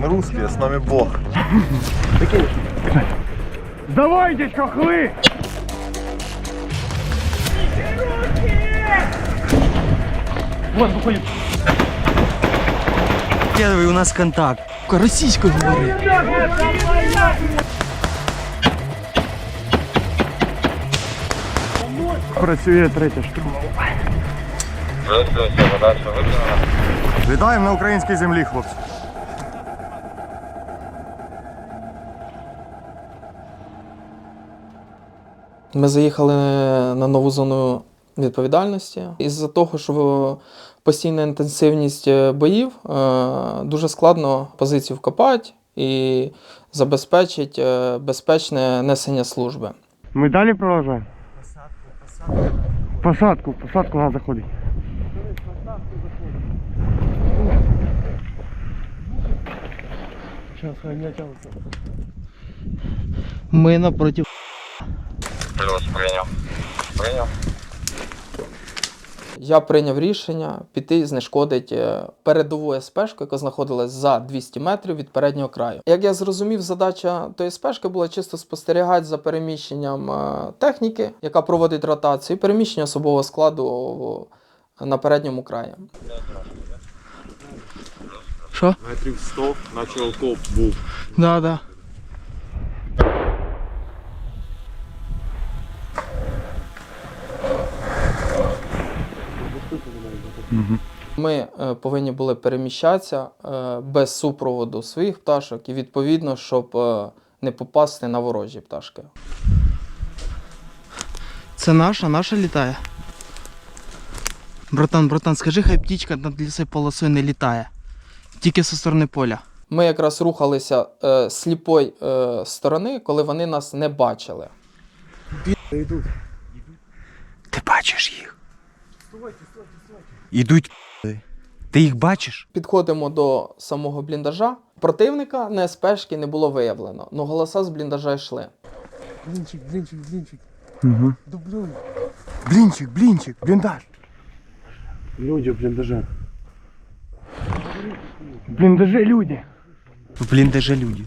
Мы русские, с нами Бог. Сдавайтесь, хохлы! Вот, выходит. Первый у нас контакт. Російською говори. Працює третя штурмова. Вітаємо на українській землі, хлопці. Ми заїхали на нову зону відповідальності. Із-за того, що постійна інтенсивність е, боїв, е, дуже складно позицію вкопати і забезпечити е, безпечне несення служби. Ми далі продовжуємо? Посадку, посадку треба заходить. Сейчас гонять Ми напротив. Плюс прийняв. Прийняв. Я прийняв рішення піти і знешкодити е, передову СПшку, яка знаходилась за 200 метрів від переднього краю. Як я зрозумів, задача тої СПшки була чисто спостерігати за переміщенням е, техніки, яка проводить ротацію, і переміщення особового складу на передньому краї. Що? Метрів 100, наче окоп був. Да, да. Ми е, повинні були переміщатися е, без супроводу своїх пташок і відповідно, щоб е, не попасти на ворожі пташки. Це наша, наша літає. Братан, братан, скажи, хай птічка над лісою полосою не літає. Тільки зі сторони поля. Ми якраз рухалися е, з сліпої е, сторони, коли вони нас не бачили. Ти бачиш їх? Ідуть. Ти їх бачиш? Підходимо до самого бліндажа. Противника на СПшки не було виявлено, але голоса з бліндажа йшли. Блінчик, блінчик, блінчик. Угу. Дублюй. Блінчик, блінчик, бліндаж. Люди в бліндаже. В бліндаже люди. В бліндажі люди.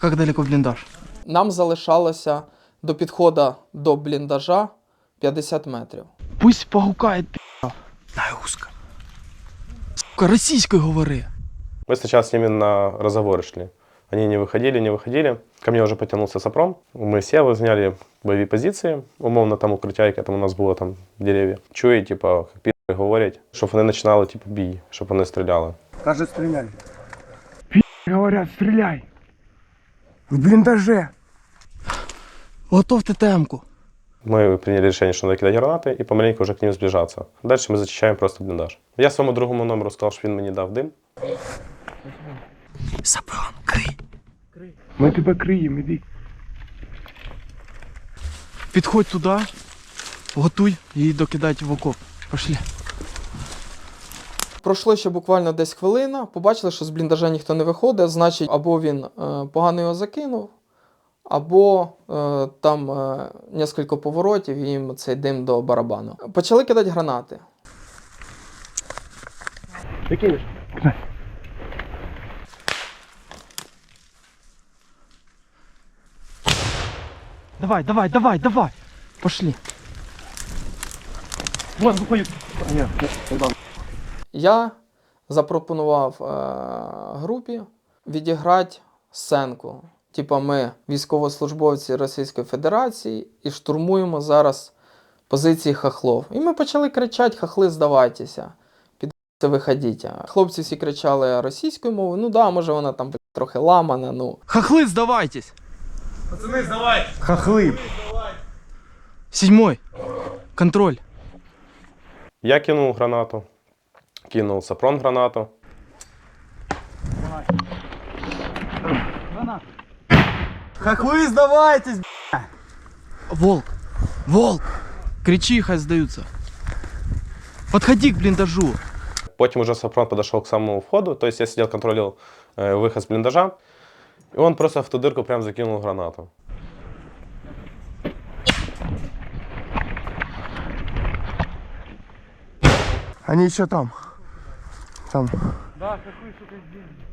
А як далеко бліндаж? Нам залишалося до підходу до бліндажа 50 метрів. Пусть погукає пі***. На русском Сука, російською говори. Мы сначала с ними на разговоры шли. Они не выходили, не выходили. Ко мне уже потянулся Сапром. Мы сели, заняли бойові позиції. Умовно там укриття, яке там у нас було там дерев'я. Чує, типа, як пі***и говорять, щоб вони починали типу, бій, щоб вони стріляли. Каже, стріляй. Говорять, стріляй. В бліндаже. Готовте темку. Мы приняли решение, что надо кидать гранаты и помаленьку уже к ним сближаться. Дальше мы зачищаем просто блиндаж. Я своєму другому номеру сказав, що він мені дав дим. Сапрон, крий. Ми тебе криємо, іди. Підходь туди, готуй і докидать в окоп. Пошли. Пройшло ще буквально десь хвилина, побачили, що з бліндажа ніхто не виходить, значить, або він е, погано його закинув, або е, там е, кілька поворотів і їм цей дим до барабану. Почали кидати гранати. Ти кинеш? Давай, давай, давай, давай. Пошли. Вот, виходить. Ні, Я запропонував е, групі відіграти сценку. Типа ми військовослужбовці Російської Федерації і штурмуємо зараз позиції хахлов. І ми почали кричати: хахли, здавайтеся, піде виходіть. Хлопці всі кричали російською мовою. Ну да, може вона там трохи ламана. Ну Хохлы, сдавайтесь. Хахли. Седьмой. Контроль. Я кинул гранату, кинул Сапрон гранату. Хахли, здавайтесь! Волк. Волк. Кричи, хай сдаются. Подходи к блиндажу. Потім уже Сапрон подошел к самому входу, то есть я сидел, контролировал э, выход с блиндажа, и он просто в ту дырку прям закинул гранату. Они еще там. Там.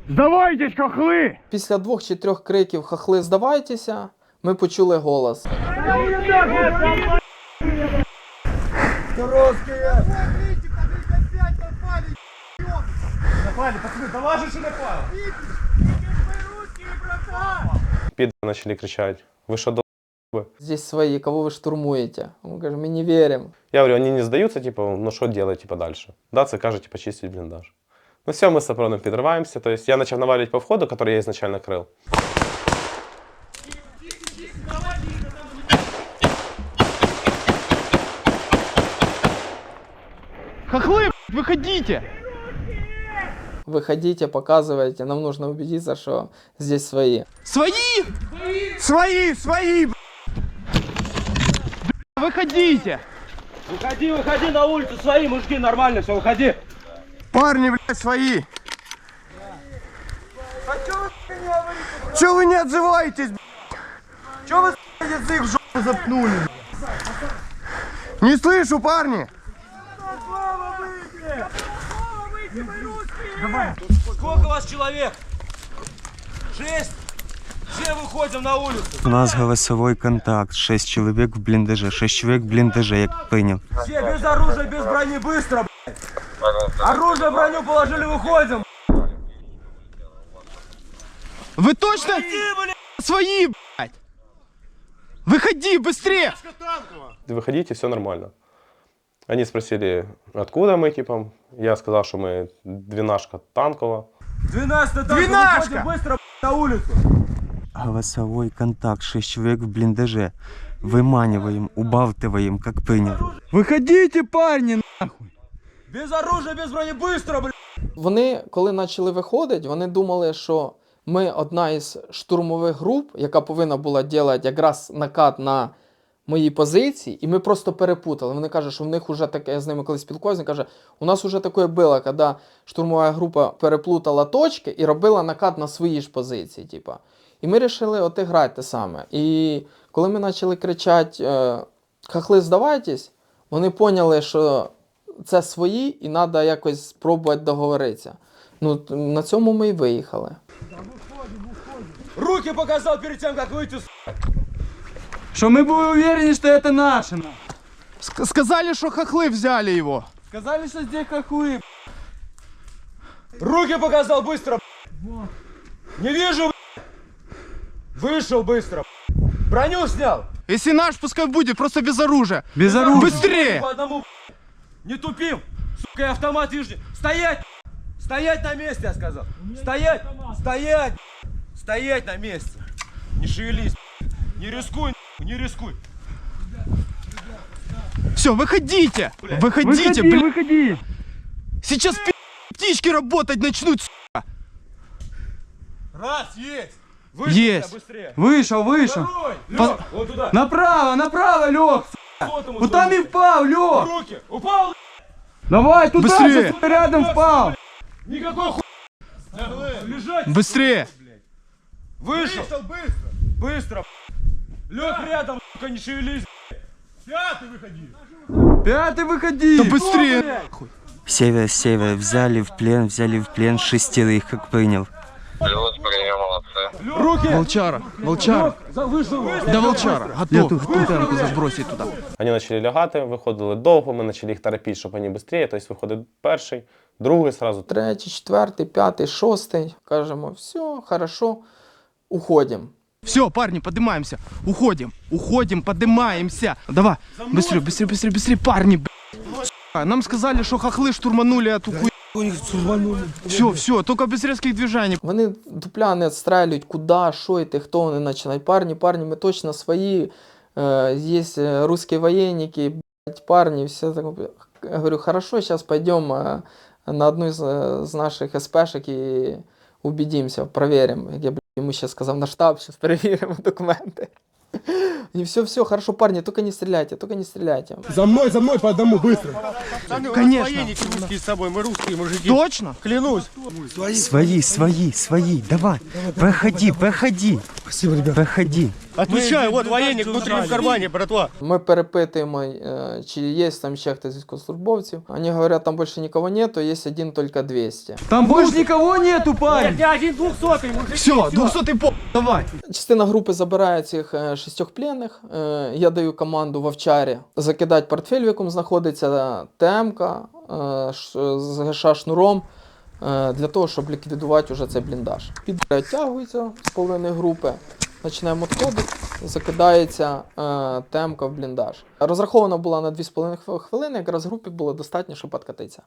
Здавайтесь, хохли! Після двох чи трьох криків хахли здавайтеся, ми почули голос. Пидоры начали кричать. Вы что, до***бы?» Здесь свої, кого ви штурмуєте? Ми кажемо, ми не віримо. Я говорю, они не сдаются, типа, ну что делать, типа, дальше? Да, це каже, типа, чистить блиндаж. Ну все, мы с Сапроном подрываемся. То есть я начал наваливать по входу, который я изначально крыл. Хохлы, выходите! Выходите, показывайте, нам нужно убедиться, что здесь свои. Свои! Свої, свої! Выходите! Выходи, выходи на улицу, свои мужики, нормально, все, выходи. Парни, блядь, свои! Чего вы не отзываетесь, блядь? Чего вы, сука, язык в жопу запнули, блядь? Не слышу, парни! Сколько вас человек? Шесть. Все выходим на улицу. У нас голосовой контакт. Шесть человек в блиндаже. Шесть человек в блиндаже, я понял. Все без оружия, без брони, быстро. блядь. Оружие, броню положили, выходим. Вы точно свои, блядь! Выходи, быстрее! Выходите, все нормально. Они спросили, откуда мы, типа. Я сказал, что мы двенашка танкова. 12 этаж, Двенашка! быстро на улицу. Голосовой контакт. Шесть человек в блиндаже. Выманиваем, убалтываем, как понял. Выходите, парни! Без оружия, без брони, быстро, блядь. Вони, коли почали виходити, вони думали, що ми одна із штурмових груп, яка повинна була робити якраз накат на мої позиції, і ми просто перепутали. Вони кажуть, що в них вже таке, я з ними колись спілкувався, він каже, у нас вже таке було, коли штурмова група переплутала точки і робила накат на свої ж позиції. Типа. І ми вирішили от грати те саме. І коли ми почали кричати е, хахли, здавайтесь, вони поняли, що це свої, і треба якось спробувати договоритися. Ну, т- на цьому ми і виїхали. Руки показал перед тем, как выйти. с***. Что мы были уверены, что это наше. Сказали, что хохлы взяли его. Сказали, что здесь хохлы. Руки показал быстро. блядь. Не вижу. блядь. Вышел быстро. блядь. Броню снял. Если наш, пускай будет, просто без оружия. Без оружия. Быстрее! По одному. Не тупим. Сука, я автомат вижу. Стоять. Стоять на месте, я сказал. Стоять. Стоять. Стоять на месте. Не шевелись. Не рискуй. Не рискуй. Все, выходите! Выходите, Выходи, блядь! выходи! Сейчас птички работать начнут, с***. Раз, есть. Вышел, Есть. Быстрее. Вышел, вышел. Второй. Лёг. По- Вот туда. Направо, направо, лег. Вот ему Вот там и впал, лег. Руки. Упал. Давай, туда Быстрее. же, рядом впал. Никакой хуй. Лежать. Быстрее. Вышел. быстро. Быстро. Лег рядом, сука, не шевелись. Пятый выходи. Пятый выходи. Да быстрее. Север, север. Взяли в плен, взяли в плен шестерых, как понял. Плюс, прием, молодцы. Руки. Волчара, волчара. За- Вышел. Да волчара, готов. Тутенку забросить туда. Вони почали лягати, виходили довго, ми почали їх терапити, щоб вони швидше. Тобто виходить перший, другий сразу. Третій, четвертий, п'ятий, шостий. Кажемо, все, хорошо, уходимо. Все, парни, поднимаемся. Уходим. Уходим, поднимаемся. Давай. Быстрее, быстрее, быстрее, быстрее, парни, блядь. Сука, Нам сказали, что хохлы штурманули эту хуй. Все, все, только без резких движений. Вони дупляни відстрелюють, куди, що йти, хто вони починають. Парні, парні, ми точно свої. Е, є е, русські воєнники, парні, все так. Я говорю, хорошо, зараз пойдемо е, на одну з, з наших СПшек і убедимося, проверимо. Як я блядь, йому ще сказав на штаб, зараз перевіримо документи. І все, все, хорошо, парни, только не стреляйте, только не стреляйте. За мной, за мной по одному, быстро! Конечно. русские с собой, мы русские мужики. Точно? Клянусь! Свои, свои, свои. Давай. Проходи, проходи. Спасибо, ребят. Проходи. Отвечаю, вот военник внутри в кармане, братва. Ми перепитуємо, е, чи є там ще хтось з військовослужбовців. Вони говорять, там більше нікого нету, є один тільки 200. Там больше никого нету, парень. Я один двухсотый, мужик. Все, 200 по... Давай. Частина групи забирає цих е, шістьох пленних. Е, Я даю команду в овчарі закидати портфель, в якому знаходиться ТМ-ка е, ш- з ГШ шнуром. Е, Для того, щоб ліквідувати вже цей бліндаж. Підтягується з половини групи, починаємо відходити, закидається е, темка в бліндаж. Розрахована була на 2,5 хвилини, якраз групі було достатньо, щоб откатитися.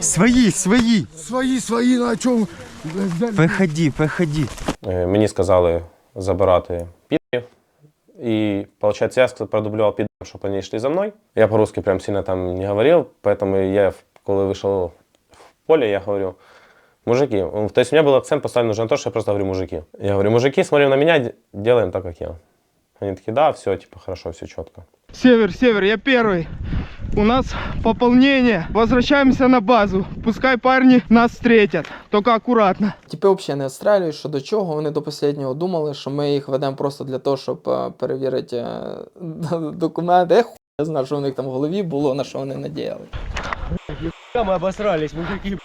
Свої, свої. Свои, свои, на чем? Виходи, виходи. Е, Мені сказали забирати підрів. І, получается, я продублював підрів, щоб вони йшли за мною. Я по-русски прям сильно там не говорив, поэтому я, коли вийшов поле, я говорю, мужики, то есть у меня был акцент поставлен уже на то, что я просто говорю мужики. Я говорю, мужики, смотрим на меня, делаем так, как я. Они такие, да, все, типа, хорошо, все четко. Север, север, я первый. У нас пополнение. Возвращаемся на базу. Пускай парни нас встретят. Только аккуратно. Тіпи взагалі не відстрелюють, що до чого. Вони до останнього думали, що ми їх ведемо просто для того, щоб е, перевірити е, документи. Я не знаю, що у них там в голові було, на що вони надіяли. Мы обосрались, мужики.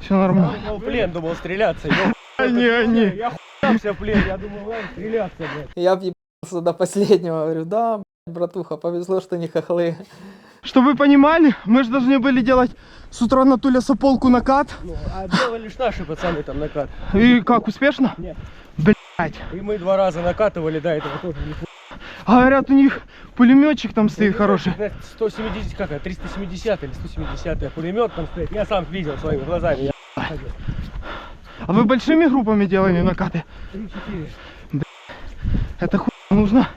Все нормально. Я в плен думал стреляться. ё- Они, они. Я хуявся в плен, я думал, ладно, стреляться, блядь. Я в'їбався до останнього, говорю, да, блядь, братуха, повезло, що не хохли. Чтобы вы понимали, мы же должны были делать с утра на Туля Сополку накат. Ну, а делали ж наши пацаны там накат. И как, успешно? Нет. Блять. И мы два раза накатывали, до этого тоже не Говорят, у них пулеметчик там стоит хороший. 170, как это, 370 или 170 пулемет там стоит. Я сам видел своими глазами. Я. А вы большими группами делали накаты? 3-4. Это хуй нужно.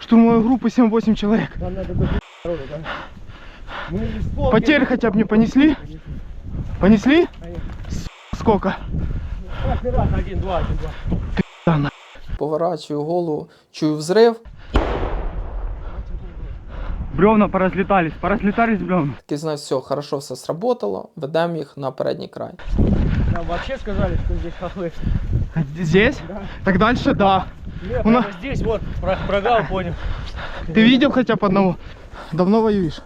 Штурмовой группы 7-8 человек. Там надо быть народу, да? Потери хотя бы не понесли? Понесли? С- Сколько? Каждый раз один-два, один-два. Да на. Поворачую голову, чую взрив. Бревна поразлетались, поразлетались бревна. Такий знаю, все, хорошо, все сработало, ведемо їх на передній край. Нам вообще сказали, что здесь хохлы. Здесь? Так дальше да. Нет, У нас- прямо здесь вот про- прогал понял. Ты видел хотя бы одного? Давно воюешь?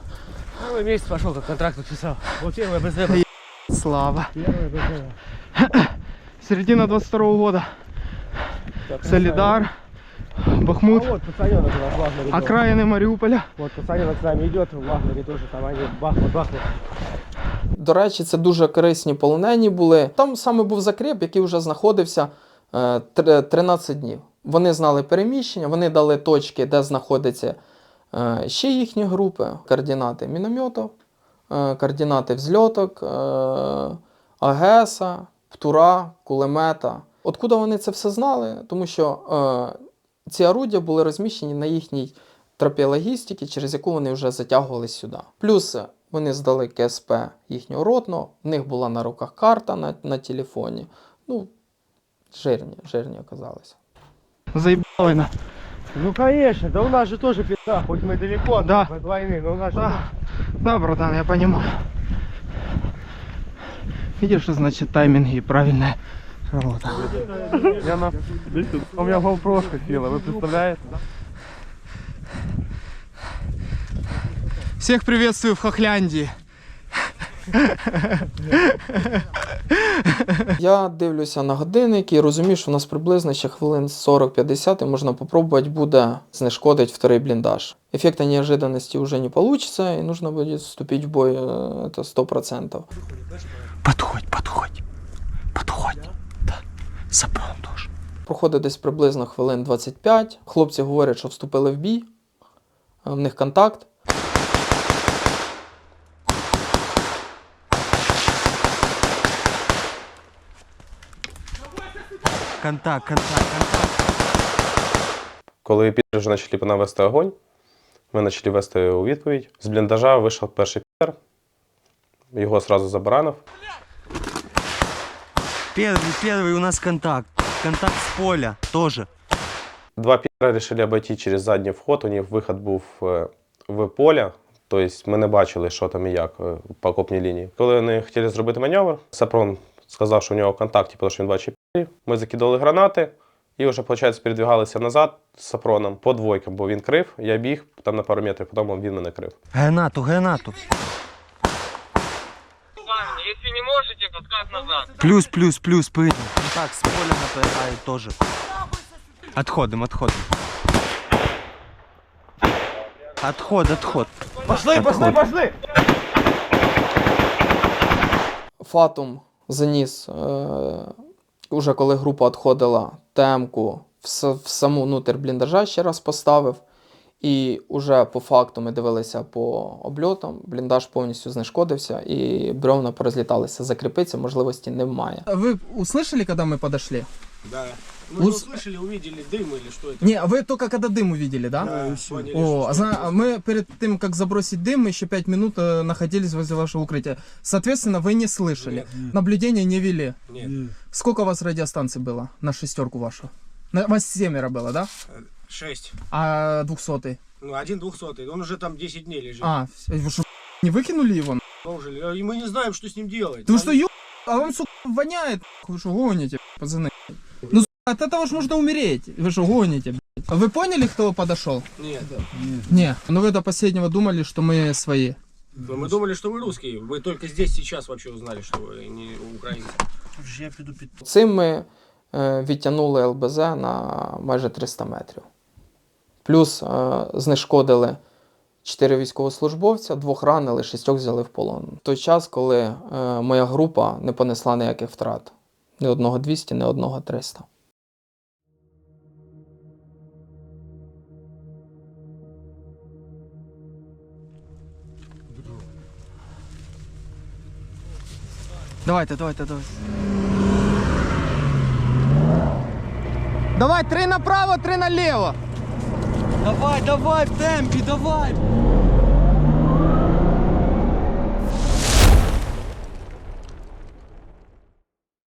Первый месяц пошел, как контракт подписал. Вот первый БЗ. Слава. Первый БЗ. Середина 22 года. Солидар. Бахмут. А вот пацаненок у нас в Окраины Мариуполя. Вот пацаненок с нами идет в Вагнере тоже, там они бахнут, бахнут. До речі, це дуже корисні полонені були. Там саме був закреп, який вже знаходився е, 13 днів. Вони знали переміщення, вони дали точки, де знаходяться е, ще їхні групи, координати мінометів, е, координати взльоток, е, АГЕСа, ПТУРа, кулемета. Откуда вони це все знали? Тому що е, ці орудя були розміщені на їхній тропі логістики, через яку вони вже затягувалися сюди. Плюс е, вони здали КСП їхнього ротного, в них була на руках карта на, на телефоні. Ну, жирні, жирні оказалися. Заебала война. Ну конечно, да у нас же тоже пизда, хоть мы далеко Да. от войны, но у нас же Да, да, братан, я понимаю. Видишь, что значит тайминг и работа. Я на... У меня GoPro села, вы представляете? Всех приветствую в Хохляндии. Я дивлюся на годинник і розумію, що у нас приблизно ще хвилин 40-50 і можна попробувати буде знешкодити второй бліндаж. Ефекта неожиданности уже не получится, и нужно будет вступить в бой, э, это 100%. Подходь, подходь. Подходь. Да. Проходить десь приблизно хвилин 25. Хлопці говорять, що вступили в бій, е, в них контакт. Контакт, контакт, контакт. Коли підери вже почали по нам вести огонь, ми почали вести у відповідь. З бліндажа вийшов перший підер, його одразу забаранив. Первый, первый у нас контакт. Контакт с поля тоже. Два підера вирішили обійти через задній вход, у них вихід був е, в поле, тобто ми не бачили, що там і як е, по окопній лінії. Коли вони хотіли зробити маневр, Сапрон сказав, що у нього контакт, тому що він бачить підерів. Ми закидали гранати, І вже, виходить, передвигалися назад з сапроном по двойкам, бо він крив, я біг там на пару метрів, потім він мене крив. Гранату, гранату. Если не можете, подкат назад. Плюс, плюс, плюс, прийняв. Контакт з поля напирає теж. Отходим, отходим. Отход, отход. Пошли, пошли, пошли! Фатум заніс, е, уже коли група відходила, темку в, с- в саму нутер бліндажа ще раз поставив. І уже по факту ми дивилися по обльотам, бліндаж повністю знешкодився і бревна порозліталися. Закріпитися можливості немає. Вы услышали, когда мы подошли? Да. Мы Ус- услышали, увидели дым или что это? Не, вы только когда дым увидели, да? О, а зна- а мы перед тем, как забросить дым, мы еще пять минут э, находились возле вашего укрытия. Соответственно, вы не слышали. Наблюдения не вели. Нет. Сколько у вас радиостанций было на шестерку вашу? На, вас семеро было, да? Шесть. А двухсотый? Ну, один двухсотый. Он уже там 10 дней лежит. А, вы что, не выкинули его? Должен. И мы не знаем, что с ним делать. Ты что, ё... А он, сука, воняет. Вы что, гоните, пацаны? Ну, сука, от этого ж можно умереть. Вы что, гоните, блядь? А Вы поняли, кто подошел? Нет. Не, ну вы до последнего думали, что мы свои. Но мы думали, что вы русские. Вы только здесь сейчас вообще узнали, что вы не украинцы. Цим ми е, відтягнули ЛБЗ на майже 300 метрів. Плюс е, знешкодили 4 військовослужбовця, двох ранили, шістьох взяли в полон. Той час, коли е, моя група не понесла ніяких втрат. Ні одного 200, ні одного 300. Давайте, давайте, давайте. Давай, три направо, три налево. Давай, давай, в темпі, давай!